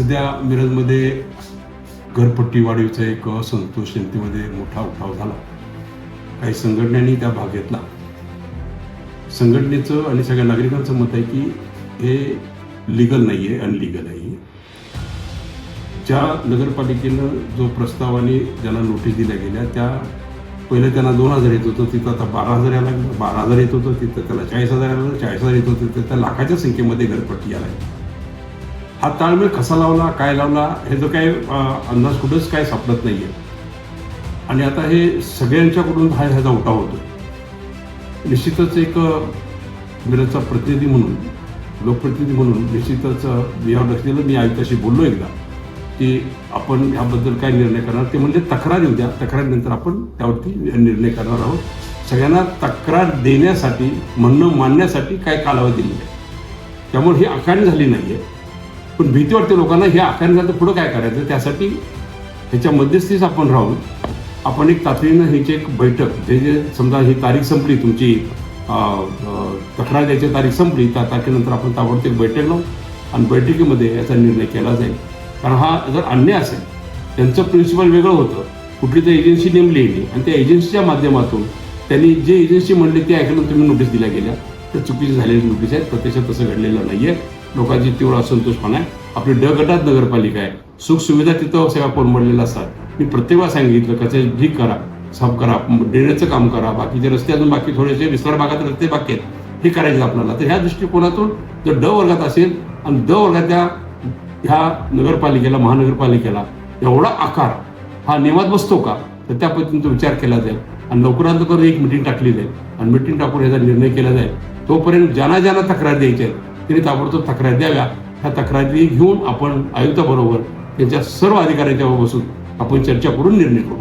सध्या मिरजमध्ये घरपट्टी वाढीचा एक असंतोष जनतेमध्ये मोठा उठाव झाला. काही संघटनांनी त्या भाग घेतला. संघटनेचं आणि सगळ्या नागरिकांचं मत आहे की हे लिगल नाही आहे अनलिगल आहे ज्या नगरपालिकेनं जो प्रस्ताव आणि ज्यांना नोटीस दिल्या गेल्या त्या पहिले त्यांना दोन हजार येत होतं तिथं आता बारा हजार यायला लागलं. बारा हजार येत होतं तिथं त्याला चाळीस हजार यायला लागलं. चाळीस हजार येत होतं तिथं त्या लाखाच्या संख्येमध्ये घरपट्टी यायला लागली. हा ताळमेळ कसा लावला काय लावला हे जो काही अंदाज कुठंच काय सापडत नाही आहे आणि आता हे सगळ्यांच्याकडून हा ह्याचा उठाव होतो निश्चितच एक मिरजचा प्रतिनिधी म्हणून लोकप्रतिनिधी म्हणून निश्चितच अं, यावर लक्ष दिलं मी आयुक्ताशी बोललो एकदा की आपण याबद्दल काय निर्णय करणार? ते म्हणजे तक्रार येऊ द्या. तक्रारीनंतर आपण त्यावरती निर्णय करणार आहोत. सगळ्यांना तक्रार देण्यासाठी म्हणणं मांडण्यासाठी काय कालावधी दिली आहे त्यामुळे ही आखाणी झाली नाही आहे पण भीती वाटते लोकांना हे आकारणी पुढं काय करायचं? त्यासाठी ह्याच्या मध्यस्थीच आपण राहून आपण एक तातडीनं ह्याची एक बैठक जे जे समजा ही तारीख संपली तुमची तक्रार द्यायची तारीख संपली त्या तारखेनंतर आपण ताबडतोब एक बैठक लावू आणि बैठकीमध्ये याचा निर्णय केला जाईल. कारण हा जर अन्याय असेल त्यांचं प्रिन्सिपल वेगळं होतं कुठली तर एजन्सी नेमली गेली आणि त्या एजन्सीच्या माध्यमातून त्यांनी जे एजन्सी म्हणली ते ऐकलं तुम्ही नोटीस दिल्या गेल्या. तर चुकीची झालेली नोटीस आहेत प्रत्यक्षात तसं घडलेलं नाही आहे लोकांची तीव्र असंतोषपणा आहे. आपली ड गटात नगरपालिका आहे. सुखसुविधा तिथं हो सगळ्या कोलमडलेल्या असतात. मी प्रत्येकाला सांगितलं कसे ठीक करा साफ करा ड्रेनेजचं काम करा बाकीचे रस्ते अजून बाकी थोडेसे विस्तार भागात रस्ते बाकी आहेत. हे करायचे आपल्याला. तर ह्या दृष्टिकोनातून जर ड वर्गात असेल आणि ड वर्गातल्या ह्या नगरपालिकेला महानगरपालिकेला एवढा आकार हा नियमात बसतो का? तर त्या पद्धतीने तो विचार केला जाईल. आणि लवकरात लवकर एक मिटिंग टाकली जाईल. आणि मिटिंग टाकून याचा निर्णय केला जाईल. तोपर्यंत ज्यांना ज्यांना तक्रार द्यायच्या आहेत त्यांनी ताबडतोब तक्रार द्याव्या. ह्या तक्रारी घेऊन आपण आयुक्ताबरोबर त्यांच्या सर्व अधिकाऱ्यांच्या बसून आपण चर्चा करून निर्णय करू.